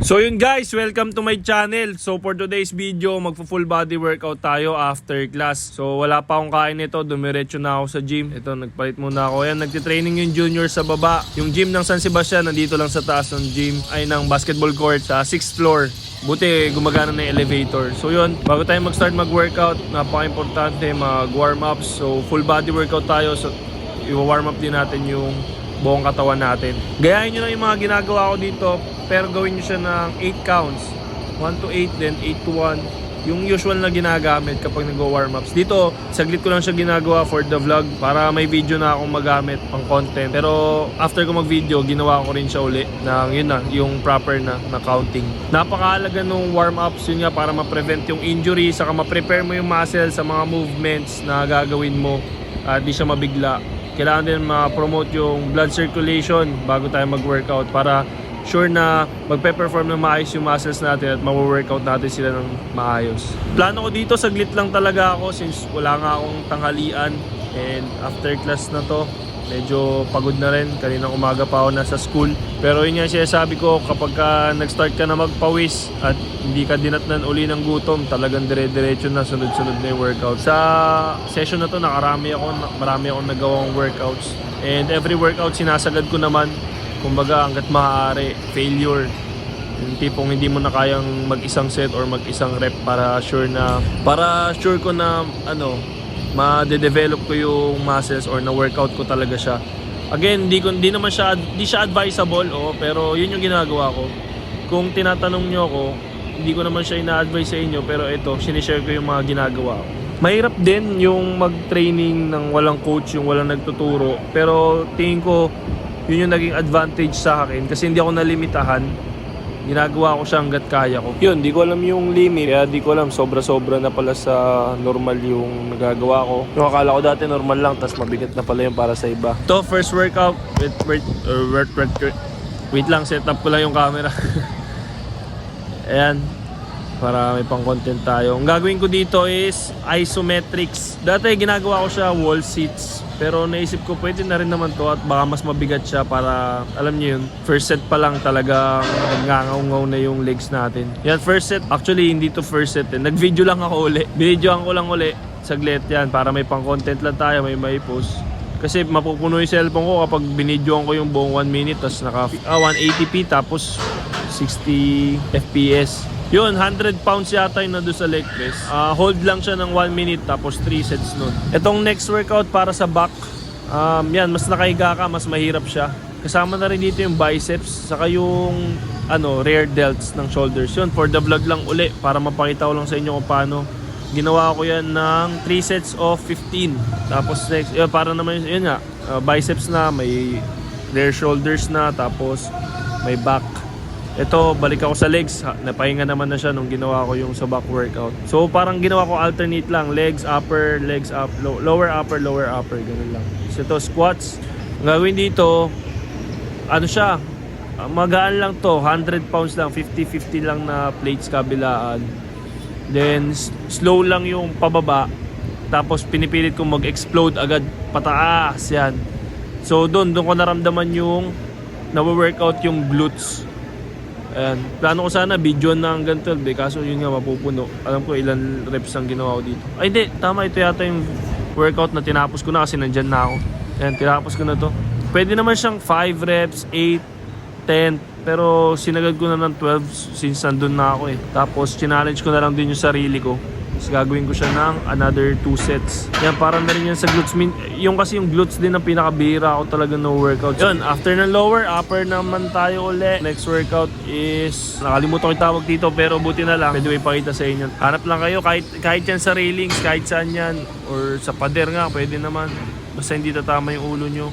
So yun guys, welcome to my channel. So for today's video, magpo full body workout tayo after class. So wala pa akong kain nito, dumiretso na ako sa gym. Ito, nagpalit muna ako. Yan, nagtitraining yung junior sa baba. Yung gym ng San Sebastian, nandito lang sa taas ng gym. Ay, ng basketball court sa 6th floor. Buti gumagana na elevator. So yun, bago tayo mag-start mag-workout, napaka-importante mag-warm up. So full body workout tayo. So i-warm up din natin yung buong katawan natin. Gayahin nyo lang yung mga ginagawa ko dito, pero gawin nyo siya ng 8 counts. 1 to 8, then 8 to 1. Yung usual na ginagamit kapag nag-warm ups. Dito, saglit ko lang siya ginagawa for the vlog para may video na akong magamit pang content. Pero after ko mag-video, ginawa ko rin siya uli ng yun na, yung proper na, na counting. Napakahalaga nung warm ups yun nga para ma-prevent yung injury, saka ma-prepare mo yung muscle sa mga movements na gagawin mo at di siya mabigla kailangan din ma-promote yung blood circulation bago tayo mag-workout para sure na magpe-perform ng maayos yung muscles natin at ma-workout natin sila ng maayos. Plano ko dito, saglit lang talaga ako since wala nga akong tanghalian and after class na to, medyo pagod na rin. Kaninang umaga pa ako nasa school. Pero yun nga siya sabi ko, kapag ka nag-start ka na magpawis at hindi ka dinatnan uli ng gutom, talagang dire-diretso na sunod-sunod na yung workout. Sa session na to, nakarami ako, marami akong nagawang workouts. And every workout, sinasagad ko naman, kumbaga hanggat maaari, failure. Yung tipong hindi mo na kayang mag-isang set or mag-isang rep para sure na, para sure ko na, ano, ma-develop ko yung muscles or na-workout ko talaga siya. Again, di, ko, di naman siya, di siya advisable, oh, pero yun yung ginagawa ko. Kung tinatanong nyo ako, hindi ko naman siya ina-advise sa inyo, pero ito, sinishare ko yung mga ginagawa ko. Mahirap din yung mag-training ng walang coach, yung walang nagtuturo, pero tingin ko, yun yung naging advantage sa akin kasi hindi ako nalimitahan ginagawa ko siya hanggat kaya ko. Yun, di ko alam yung limit. Kaya di ko alam, sobra-sobra na pala sa normal yung nagagawa ko. Yung akala ko dati normal lang, tas mabigat na pala yung para sa iba. To first workout. Wait, wait, uh, wait, wait, wait. Wait lang, set up ko lang yung camera. Ayan. Para may pang content tayo. Ang gagawin ko dito is isometrics. Dati ginagawa ko siya wall seats. Pero naisip ko pwede na rin naman to at baka mas mabigat siya para alam niyo yun. First set pa lang talaga ngangaw na yung legs natin. Yan first set. Actually hindi to first set. Eh. Nag-video lang ako uli. Binidyoan ko lang uli. Saglit yan para may pang content lang tayo. May may post. Kasi mapupuno yung cellphone ko kapag binidyoan ko yung buong 1 minute tapos naka ah, 180p tapos 60 FPS. Yun, 100 pounds yata yung nandun sa leg press. Ah, hold lang siya ng 1 minute tapos 3 sets nun. Itong next workout para sa back, um, yan, mas nakahiga ka, mas mahirap siya. Kasama na rin dito yung biceps, saka yung ano, rear delts ng shoulders. Yun, for the vlog lang uli, para mapakita ko lang sa inyo kung paano. Ginawa ko yan ng 3 sets of 15. Tapos next, yun, para naman, yun nga, ah, biceps na, may rear shoulders na, tapos may back. Ito, balik ako sa legs. Napahinga naman na siya nung ginawa ko yung sa back workout. So, parang ginawa ko alternate lang. Legs, upper, legs, up, low- lower, upper, lower, upper. Ganun lang. So, ito, squats. Ang gagawin dito, ano siya, magaan lang to. 100 pounds lang, 50-50 lang na plates kabilaan. Then, slow lang yung pababa. Tapos, pinipilit kong mag-explode agad pataas. Yan. So, doon, doon ko naramdaman yung nawa-workout yung glutes. Ayan. Plano ko sana video na hanggang 12 eh. Kaso yun nga mapupuno. Alam ko ilan reps ang ginawa ko dito. Ay hindi, tama ito yata yung workout na tinapos ko na kasi nandyan na ako. Ayan, tinapos ko na to. Pwede naman siyang 5 reps, 8, 10. Pero sinagad ko na ng 12 since nandun na ako eh. Tapos challenge ko na lang din yung sarili ko. Tapos gagawin ko siya ng another 2 sets. Yan, para na rin yan sa glutes. Min yung kasi yung glutes din ang pinakabihira ako talaga no workout. Yun, after ng lower, upper naman tayo uli. Next workout is, nakalimutan ko tawag dito pero buti na lang. Pwede ko ipakita sa inyo. Hanap lang kayo kahit, kahit yan sa railings, kahit saan yan. Or sa pader nga, pwede naman. Basta hindi tatama yung ulo nyo.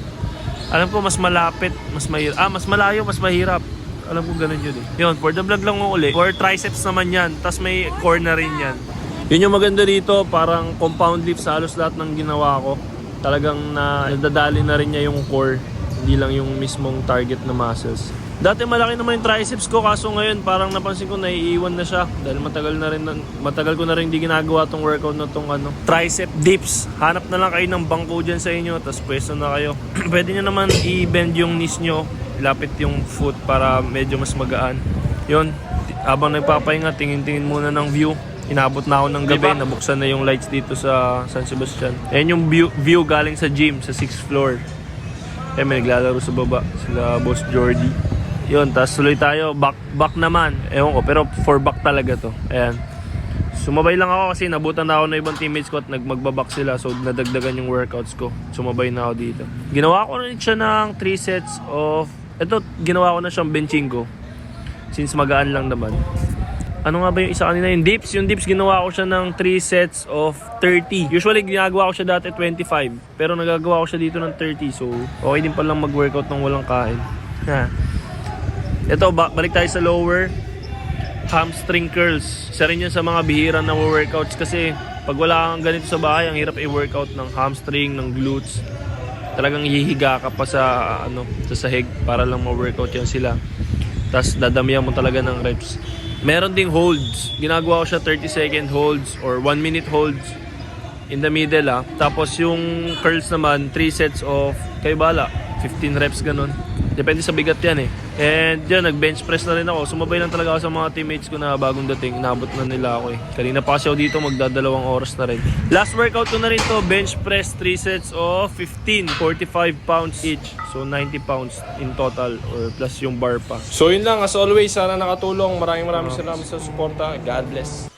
Alam ko mas malapit, mas mahirap. Ah, mas malayo, mas mahirap. Alam ko ganun yun eh. Yun, for the vlog lang mo uli. Core triceps naman yan. Tapos may core na rin yan. Yun yung maganda dito, parang compound lift sa halos lahat ng ginawa ko. Talagang na, nadadali na rin niya yung core, hindi lang yung mismong target na muscles. Dati malaki naman yung triceps ko kaso ngayon parang napansin ko naiiwan na siya dahil matagal na rin matagal ko na rin hindi ginagawa tong workout na tong ano tricep dips. Hanap na lang kayo ng bangko diyan sa inyo tapos pwesto na kayo. Pwede niyo naman i-bend yung knees nyo, ilapit yung foot para medyo mas magaan. Yun, habang nagpapahinga, tingin-tingin muna ng view. Inabot na ako ng gabi, nabuksan na yung lights dito sa San Sebastian. Ayan yung view, view galing sa gym, sa 6th floor. Eh, may naglalaro sa baba, sila Boss Jordy. Yun, tapos tuloy tayo, back, back naman. Ewan ko, pero for back talaga to. Ayan. Sumabay lang ako kasi nabutan na ako ng ibang teammates ko at nagmagbabak sila so nadagdagan yung workouts ko. Sumabay na ako dito. Ginawa ko rin siya ng 3 sets of... Ito, ginawa ko na siyang benching ko. Since magaan lang naman. Ano nga ba yung isa kanina? Yung dips. Yung dips ginawa ko siya ng 3 sets of 30. Usually ginagawa ko siya dati 25. Pero nagagawa ko siya dito ng 30. So okay din palang mag-workout ng walang kain. Ha. Ito, ba- balik tayo sa lower hamstring curls. Isa rin yun sa mga bihirang na workouts kasi pag wala kang ganito sa bahay, ang hirap i-workout ng hamstring, ng glutes. Talagang hihiga ka pa sa ano, sa sahig para lang ma-workout yan sila. Tapos dadamihan mo talaga ng reps. Meron ding holds. Ginagawa ko siya 30 second holds or 1 minute holds in the middle ah. Tapos yung curls naman, 3 sets of, kayo bala, 15 reps ganun. Depende sa bigat yan eh. And yan, nag-bench press na rin ako. Sumabay lang talaga ako sa mga teammates ko na bagong dating. Inabot na nila ako eh. Kanina pa ako dito, magdadalawang oras na rin. Last workout ko na rin to, bench press 3 sets of 15, 45 pounds each. So 90 pounds in total or plus yung bar pa. So yun lang, as always, sana nakatulong. Maraming maraming salamat sa suporta. God bless.